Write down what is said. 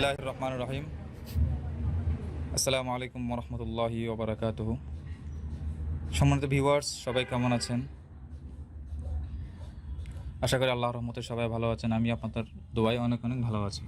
বিসমিল্লাহ রহমান রহিম আসসালামু আলাইকুম রহমতুল্লাহি ওবরাকাত সম্মানিত ভিউয়ার্স, সবাই কেমন আছেন? আশা করি আল্লাহ রহমতে সবাই ভালো আছেন আমি আপনাদের দোয়াই অনেক অনেক ভালো আছি।